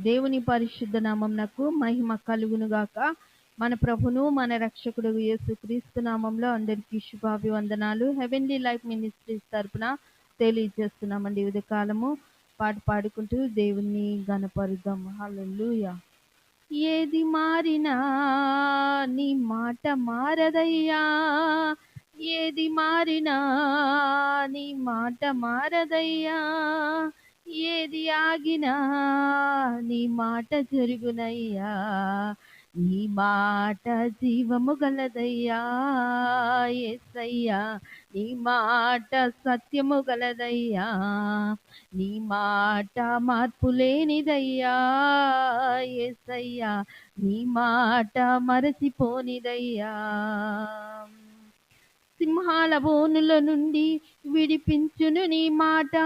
దేవుని పరిశుద్ధ నామంనకు మహిమ కలుగును గాక. మన ప్రభును మన రక్షకుడు యేసు క్రీస్తు నామంలో అందరికీ శుభాభివందనాలు. హెవెన్లీ లైఫ్ మినిస్ట్రీస్ తరపున తెలియజేస్తున్నామండి ఉదయ కాలము పాట పాడుకుంటూ దేవుణ్ణి గణపరుద్దాం హల్లెలూయా. ఏది మారినా నీ మాట మారదయ్యా. ఏది మారినా నీ మాట మారదయ్యా. ఏది ఆగినా నీ మాట జరుగునయ్యా. నీ మాట జీవము గలదయ్యా. ఎస్సయ్యా నీ మాట సత్యము గలదయ్యా. నీ మాట మార్పు లేనిదయ్యా. ఎస్సయ్యా నీ మాట మరచిపోనిదయ్యా. సింహాల బోనుల నుండి విడిపించును నీ మాట.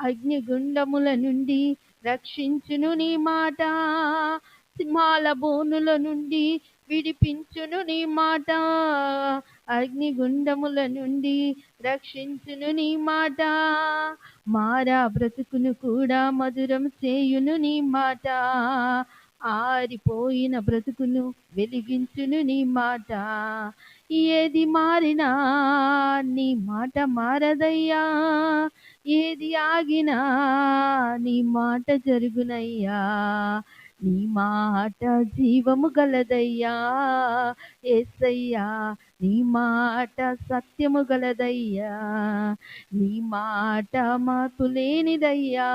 అగ్నిగుండముల నుండి రక్షించును నీ మాట. సింహాల బోనుల నుండి విడిపించును నీ మాట. అగ్నిగుండముల నుండి రక్షించును నీ మాట. మారా బ్రతుకును కూడా మధురం చేయును నీ మాట. ఆరిపోయిన బ్రతుకును వెలిగించును నీ మాట. ఏది మారినా నీ మాట మారదయ్యా? ఏది ఆగినా నీ మాట జరుగునయ్యా? నీ మాట జీవము గలదయ్యా? ఏసయ్యా నీ మాట సత్యము గలదయ్యా? నీ మాట మార్పు లేనిదయ్యా?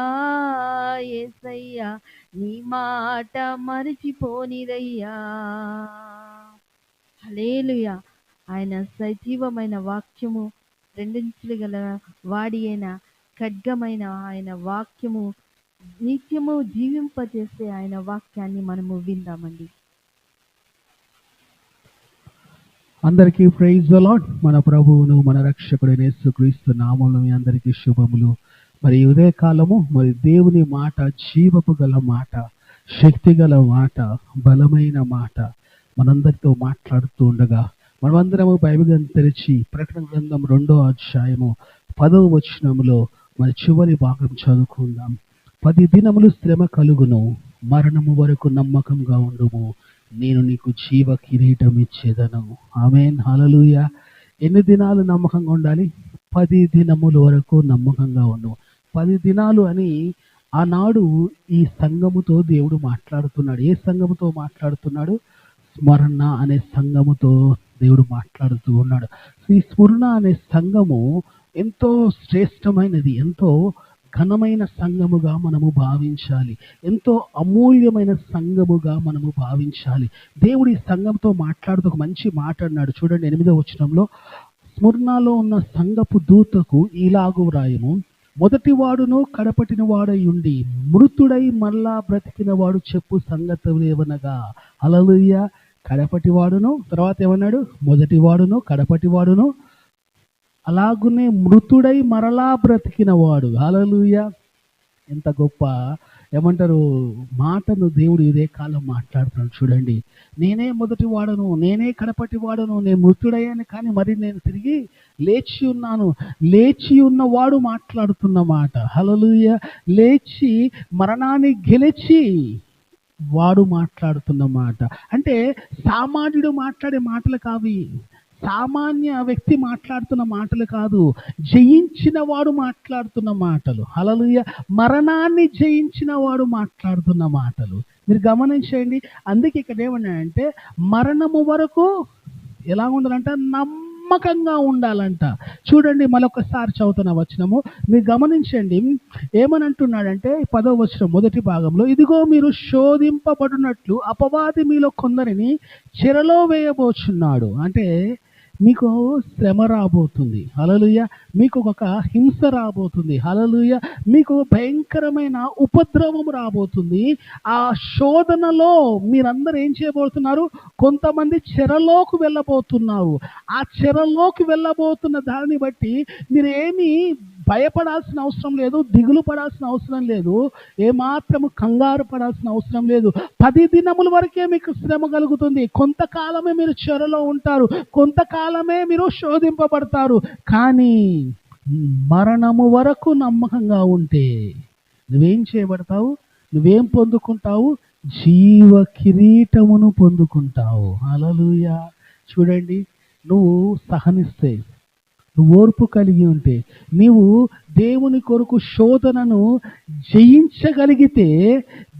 ఏసయ్యా నీ మాట మరిచిపోనిదయ్యా? హలేలుయా ఆయన సజీవమైన వాక్యము రెండించులు గల వాడి అయిన ఖడ్గమైన ఆయన వాక్యము నిత్యము జీవింపజేసే ఆయన వాక్యాన్ని మనము విందామండి. అందరికీ ప్రైజ్ అలాట్ మన ప్రభువును మన రక్షకుడు నేసుక్రీస్తు నామంలో మీ అందరికీ శుభములు. మరి ఈ ఉదయ కాలము మరి దేవుని మాట జీవపు గల మాట శక్తి గల మాట బలమైన మాట మనందరితో మాట్లాడుతూ ఉండగా మనమందరము బైబిల్ గ్రంథం తెరిచి ప్రకటన గ్రంథం రెండో అధ్యాయము పదవ వచనములో మన చివరి భాగం చదువుకుందాం. పది దినములు శ్రమ కలుగును మరణము వరకు నమ్మకంగా ఉండుము. నేను నీకు జీవ కిరీటం ఇచ్చేదను. ఆమెన్. హలలుయ ఎన్ని దినాలు నమ్మకంగా ఉండాలి? పది దినముల వరకు నమ్మకంగా ఉండు. పది దినాలు అని ఆనాడు ఈ సంఘముతో దేవుడు మాట్లాడుతున్నాడు. ఏ సంఘముతో మాట్లాడుతున్నాడు? స్మరణ అనే సంఘముతో దేవుడు మాట్లాడుతూ ఉన్నాడు. ఈ స్మరణ అనే సంఘము ఎంతో శ్రేష్టమైనది ఎంతో ఘనమైన సంఘముగా మనము భావించాలి. ఎంతో అమూల్యమైన సంఘముగా మనము భావించాలి. దేవుడి సంఘంతో మాట్లాడుతూ ఒక మంచి మాట అన్నాడు. చూడండి ఎనిమిదో వచనంలో స్మరణలో ఉన్న సంఘపు దూతకు ఇలాగు వ్రాయము మొదటి వాడును కడపటిన వాడై ఉండి మృతుడై మళ్ళా బ్రతికిన వాడు చెప్పు సంగతులు లేవనగా అలలుయ్య కడపటి వాడును తర్వాత ఏమన్నాడు? మొదటి వాడును కడపటి వాడును అలాగునే మృతుడై మరలా బ్రతికిన వాడు హలలుయ ఎంత గొప్ప. ఏమంటారు? మాటను దేవుడు ఇదే కాలం మాట్లాడుతున్నాడు. చూడండి. నేనే మొదటి వాడను నేనే కడపటి వాడను నేను మృతుడయ్యాను కానీ మరి నేను తిరిగి లేచి ఉన్నాను. లేచి ఉన్నవాడు మాట్లాడుతున్న మాట. హలలుయ లేచి మరణాన్ని గెలిచి వాడు మాట్లాడుతున్న మాట. అంటే సామాన్యుడు మాట్లాడే మాటలు కావి. సామాన్య వ్యక్తి మాట్లాడుతున్న మాటలు కాదు. జయించిన వాడు మాట్లాడుతున్న మాటలు. హలలుయ మరణాన్ని జయించిన వాడు మాట్లాడుతున్న మాటలు. మీరు గమనించండి అందుకే ఇక్కడ ఏమన్నాడంటే మరణము వరకు ఎలా ఉండాలంటే నమ్మ నమ్మకంగా ఉండాలంట. చూడండి మరొకసారి చదువుతున్న వచనము. మీరు గమనించండి. ఏమని అంటున్నాడంటే పదో వచనం మొదటి భాగంలో ఇదిగో మీరు శోధింపబడినట్లు అపవాది మీలో కొందరిని చెరలో వేయబోచున్నాడు. అంటే మీకు శ్రమ రాబోతుంది. హలలుయ మీకు ఒక హింస రాబోతుంది. హలలుయ మీకు భయంకరమైన ఉపద్రవం రాబోతుంది. ఆ శోధనలో మీరందరూ ఏం చేయబోతున్నారు? కొంతమంది చెరలోకి వెళ్ళబోతున్నారు. ఆ చెరలోకి వెళ్ళబోతున్న దానిని బట్టి మీరేమి భయపడాల్సిన అవసరం లేదు దిగులు పడాల్సిన అవసరం లేదు ఏమాత్రము కంగారు పడాల్సిన అవసరం లేదు. పది దినముల వరకే మీకు శ్రమ కలుగుతుంది. కొంతకాలమే మీరు చెరలో ఉంటారు కొంతకాలమే మీరు శోధింపబడతారు. కానీ మరణము వరకు నమ్మకంగా ఉంటే నువ్వేం చేయబడతావు? నువ్వేం పొందుకుంటావు? జీవ కిరీటమును పొందుకుంటావు. అలలుయ చూడండి నువ్వు సహనిస్తే నువ్వు ఓర్పు కలిగి ఉంటే నీవు దేవుని కొరకు శోధనను జయించగలిగితే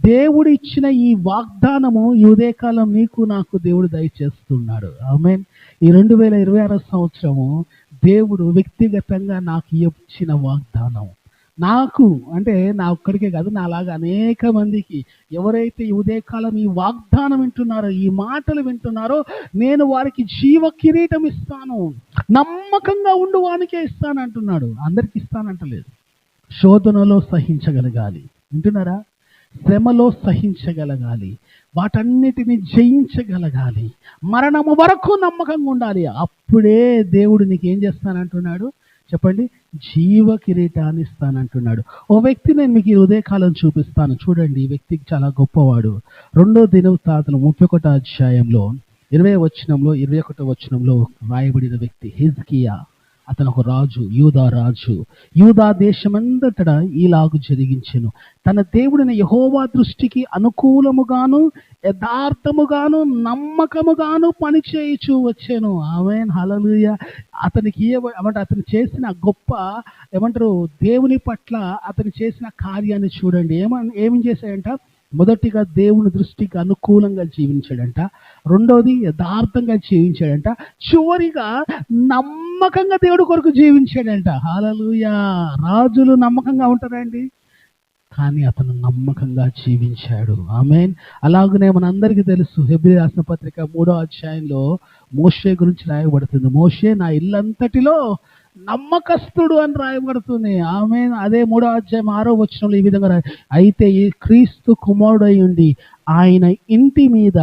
దేవుడు ఇచ్చిన ఈ వాగ్దానము ఈ ఉదయకాలం నీకు నాకు దేవుడు దయచేస్తున్నాడు. ఆమె ఈ రెండు వేల ఇరవై ఆరో సంవత్సరము దేవుడు వ్యక్తిగతంగా నాకు ఇచ్చిన వాగ్దానం. నాకు అంటే నా ఒక్కడికే కాదు నాలాగా అనేక మందికి ఎవరైతే ఈ ఉదయకాలం ఈ వాగ్దానం వింటున్నారో ఈ మాటలు వింటున్నారో నేను వారికి జీవ కిరీటం ఇస్తాను. నమ్మకంగా ఉండు వానికే ఇస్తాను అంటున్నాడు. అందరికి ఇస్తానంటలేదు. శోధనలో సహించగలగాలి. వింటున్నారా? శ్రమలో సహించగలగాలి. వాటన్నిటిని జయించగలగాలి. మరణము వరకు నమ్మకంగా ఉండాలి. అప్పుడే దేవుడు నీకు ఏం చేస్తానంటున్నాడు? చెప్పండి? జీవ కిరీటాన్ని ఇస్తానంటున్నాడు ఓ వ్యక్తి నేను మీకు ఈ ఉదయకాలం చూపిస్తాను. చూడండి ఈ వ్యక్తికి చాలా గొప్పవాడు. రెండో దినవతాతలు ముప్పై ఒకటో అధ్యాయంలో ఇరవై వచనంలో ఇరవై ఒకటో వచనంలో రాయబడిన వ్యక్తి హిజ్కియా. అతను ఒక రాజు యూదా రాజు. యూదా దేశమంతటా ఈలాగు జరిగించెను. తన దేవుడిని యహోవా దృష్టికి అనుకూలముగాను యథార్థముగాను నమ్మకముగాను పనిచేయచు వచ్చాను. ఆమె హలలుయ అతనికి ఏమంటే అతను చేసిన గొప్ప ఏమంటారు దేవుని పట్ల అతను చేసిన కార్యాన్ని చూడండి. ఏమని ఏమి చేశాడంట? మొదటిగా దేవుని దృష్టికి అనుకూలంగా జీవించాడంట. రెండోది యథార్థంగా జీవించాడంట. చివరిగా నమ్మకంగా దేవుడి కొరకు జీవించాడంట. హాలలుయా రాజులు నమ్మకంగా ఉంటారండి. కానీ అతను నమ్మకంగా జీవించాడు. ఆమెన్. అలాగనే మనందరికీ తెలుసు హెబ్రి రాసిన పత్రిక మూడో అధ్యాయంలో మోషే గురించి రాయబడుతుంది. మోషే నా ఇల్లంతటిలో నమ్మకస్తుడు అని రాయబడుతుంది. ఆమె అదే మూడో అధ్యాయం ఆరో వచనంలో ఈ విధంగా అయితే ఈ క్రీస్తు కుమారుడై ఉండి ఆయన ఇంటి మీద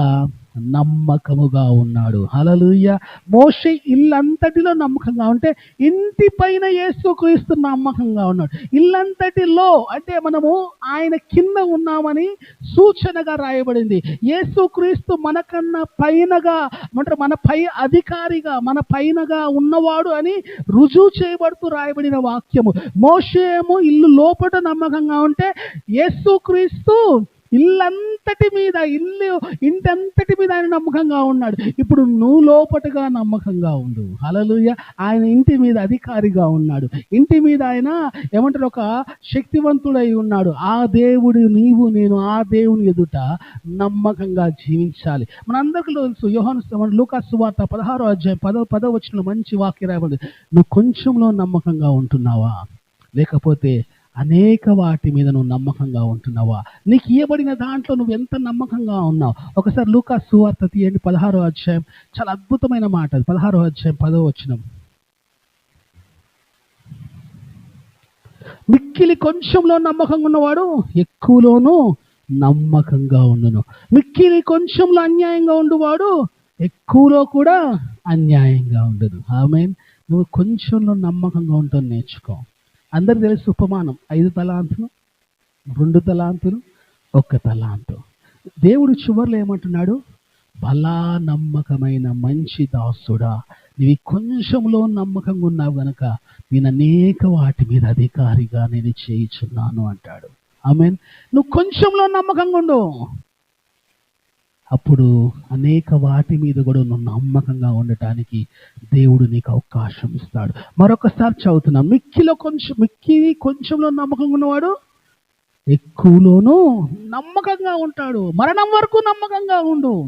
నమ్మకముగా ఉన్నాడు. హలలుయ మోషే ఇల్లంతటిలో నమ్మకంగా ఉంటే ఇంటి పైన యేసుక్రీస్తు నమ్మకంగా ఉన్నాడు. ఇల్లంతటిలో అంటే మనము ఆయన కింద ఉన్నామని సూచనగా రాయబడింది. యేసుక్రీస్తు మనకన్నా పైనగా అంటే మన పై అధికారిగా మన పైనగా ఉన్నవాడు అని రుజువు చేయబడుతూ రాయబడిన వాక్యము. మోషేమో ఇల్లు లోపట నమ్మకంగా ఉంటే యేసుక్రీస్తు ఇల్లంతటి మీద ఇల్లు ఇంటంతటి మీద ఆయన నమ్మకంగా ఉన్నాడు. ఇప్పుడు నువ్వు లోపటగా నమ్మకంగా ఉండు. హలలుయ ఆయన ఇంటి మీద అధికారిగా ఉన్నాడు. ఇంటి మీద ఆయన ఏమంటారు ఒక శక్తివంతుడై ఉన్నాడు. ఆ దేవుడు నీవు నేను ఆ దేవుని ఎదుట నమ్మకంగా జీవించాలి. మనందరికీ తెలుసు యోహాను లూకాసు వార్త పదహారో అధ్యాయం పదో పదో వచ్చిన మంచి వాక్య రాయబడింది. నువ్వు కొంచెంలో నమ్మకంగా ఉంటున్నావా? లేకపోతే అనేక వాటి మీద నువ్వు నమ్మకంగా ఉంటున్నావా? నీకు ఇవ్వబడిన దాంట్లో నువ్వు ఎంత నమ్మకంగా ఉన్నావు? ఒకసారి లూకా సువార్త తీయండి పదహారో అధ్యాయం. చాలా అద్భుతమైన మాట అది. పదహారో అధ్యాయం పదో వచ్చిన మిక్కిలి కొంచెంలో నమ్మకంగా ఉన్నవాడు ఎక్కువలోనూ నమ్మకంగా ఉండును. మిక్కిలి కొంచెంలో అన్యాయంగా ఉండువాడు ఎక్కువలో కూడా అన్యాయంగా ఉండదు ఆమె నువ్వు కొంచెంలో నమ్మకంగా ఉంటావు నేర్చుకో. అందరు తెలుసు ఉపమానం. ఐదు తలాంతులు రెండు తలాంతులు ఒక్క తలాంతు. దేవుడు చివర్లో ఏమంటున్నాడు? బలా నమ్మకమైన మంచి దాసుడా నీవి కొంచెంలో నమ్మకంగా ఉన్నావు గనక నేను అనేక వాటి మీద అధికారిగా నేను చేయిచున్నాను అంటాడు. ఐ మీన్ నువ్వు కొంచెంలో నమ్మకంగా ఉండు. అప్పుడు అనేక వాటి మీద కూడా నువ్వు నమ్మకంగా ఉండటానికి దేవుడు నీకు అవకాశం ఇస్తాడు. మరొకసారి చదువుతున్నా మిక్కిలో కొంచెం మిక్కి కొంచెంలో నమ్మకంగా ఉన్నవాడు ఎక్కువలోనూ నమ్మకంగా ఉంటాడు. మరణం వరకు నమ్మకంగా ఉండు.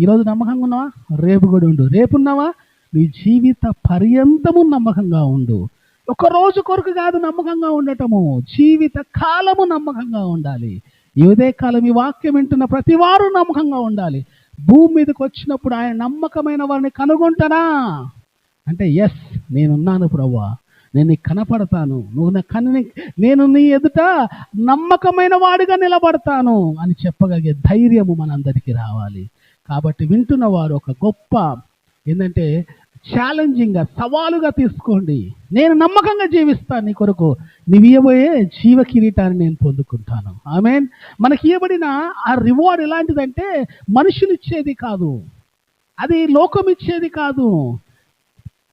ఈరోజు నమ్మకంగా ఉన్నావా? రేపు కూడా ఉండు. రేపు ఉన్నావా? నీ జీవిత పర్యంతము నమ్మకంగా ఉండు. ఒక రోజు కొరకు కాదు నమ్మకంగా ఉండటము. జీవిత కాలము నమ్మకంగా ఉండాలి. ఈ ఉదయకాలం ఈ వాక్యం వింటున్న ప్రతి వారు నమ్మకంగా ఉండాలి. భూమి మీదకి వచ్చినప్పుడు ఆయన నమ్మకమైన వారిని కనుగొంటానా అంటే ఎస్ నేనున్నాను ప్రవ్వా. నేను నీకు కనపడతాను. నువ్వు నా కన్ను నేను నీ ఎదుట నమ్మకమైన వాడిగా నిలబడతాను అని చెప్పగలిగే ధైర్యము మనందరికీ రావాలి. కాబట్టి వింటున్న వారు ఒక గొప్ప ఏంటంటే ఛాలెంజింగ్గా సవాలుగా తీసుకోండి. నేను నమ్మకంగా జీవిస్తాను నీ కొరకు. నీవు ఇవ్వబోయే జీవ కిరీటాన్ని నేను పొందుకుంటాను. ఆమె మనకి ఇవ్వబడిన ఆ రివార్డ్ ఎలాంటిదంటే మనుషులు ఇచ్చేది కాదు. అది లోకం ఇచ్చేది కాదు.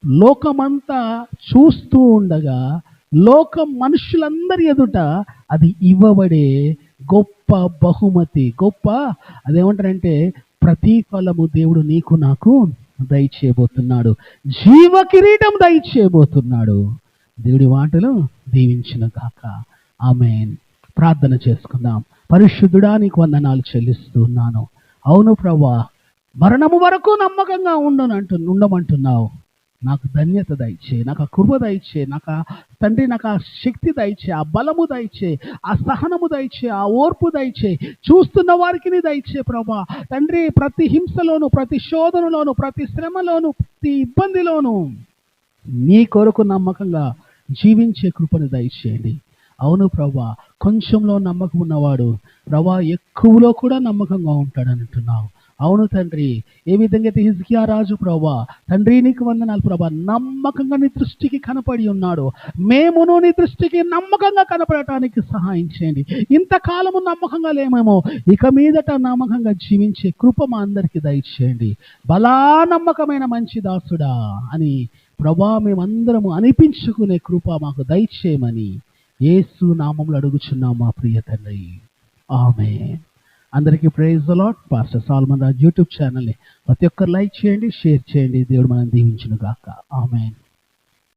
లోకమంతా చూస్తూ ఉండగా లోకం మనుషులందరి ఎదుట అది ఇవ్వబడే గొప్ప బహుమతి గొప్ప అదేమంటారంటే ప్రతిఫలము దేవుడు నీకు నాకు దయచేయబోతున్నాడు. జీవ కిరీటం దయచేయబోతున్నాడు. దేవుడి మాటలు దీవించిన కాక ఆమె ప్రార్థన చేసుకుందాం. పరిశుద్ధుడా నీకు వందనాలు చెల్లిస్తున్నాను. అవును ప్రభా మరణము వరకు నమ్మకంగా ఉండను అంటు ఉండమంటున్నావు. నాకు ధన్యత దయచే నాకు ఆ కృప దయచే నాకు ఆ తండ్రి నాకు ఆ శక్తి దయచే ఆ బలము దయచే ఆ సహనము దయచే ఆ ఓర్పు దయచే చూస్తున్న వారికి దయచే ప్రభా. తండ్రి ప్రతి హింసలోను ప్రతి శోధనలోను ప్రతి శ్రమలోను ప్రతి ఇబ్బందిలోను నీ కొరకు నమ్మకంగా జీవించే కృపను దయచేయండి. అవును ప్రభా కొంచెంలో నమ్మకం ఉన్నవాడు ప్రభా ఎక్కువలో కూడా నమ్మకంగా ఉంటాడని అంటున్నావు. అవును తండ్రి. ఏ విధంగా అయితే హిజ్కియా రాజు ప్రభా తండ్రి నీకు వందనాలు ప్రభా నమ్మకంగా నీ దృష్టికి కనపడి ఉన్నాడు. మేమును నీ దృష్టికి నమ్మకంగా కనపడటానికి సహాయం చేయండి. ఇంతకాలము నమ్మకంగా లేమేమో ఇక మీదట నమ్మకంగా జీవించే కృప మా అందరికి దయచేయండి. బలా నమ్మకమైన మంచి దాసుడా అని ప్రభా మేమందరము అనిపించుకునే కృప మాకు దయచేయమని ఏసు నామంలో అడుగుచున్నాం మా ప్రియ తండ్రి. ఆమె అందరికీ ప్రైజ్ అలాట్ పాస్టర్ సాల్మన్ రాజ్ యూట్యూబ్ ఛానల్ని ప్రతి ఒక్కరు లైక్ చేయండి షేర్ చేయండి. దేవుడు మనం దీవించును గాక ఆమెన్